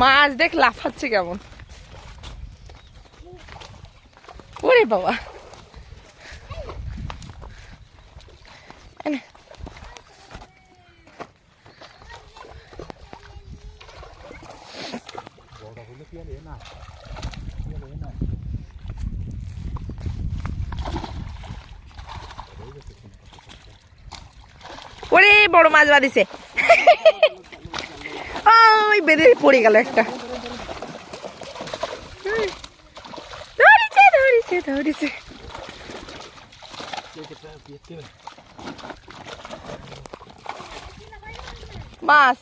মাছ দেখ লাফাচ্ছে কেমন। ওরে বাবা। ওরে বড় মাছ বাঁধিছে। ওই বেঁধে পড়ে গেল একটা। ধরেছে ধরেছে ধরেছে। মাছ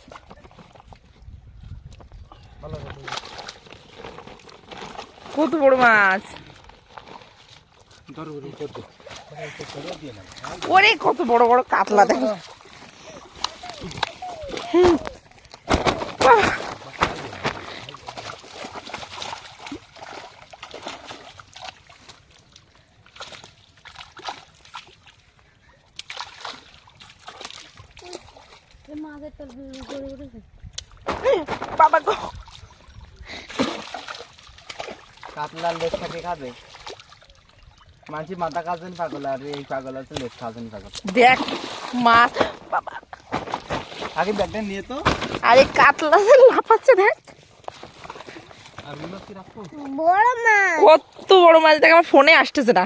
কত বড় মাছ। ওরে, কত বড় বড় কাতলা দেখো। বাবা গো। কাতলার লেজ থাকে খাবে? মাঝি মাথা পাগল আর এই পাগল আছে লেজ খাচ্ছেন পাগল। দেখ মাছ বাবা। আগে ব্যাগটা নিয়ে তো। আরে কাতলা লাফাচ্ছে দেখ। বড় মাছ। কত বড় মাছ দেখ আমার ফোনে আসতেছে না।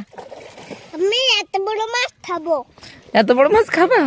আমি এত বড় মাছ খাব। এত বড় মাছ খাবা?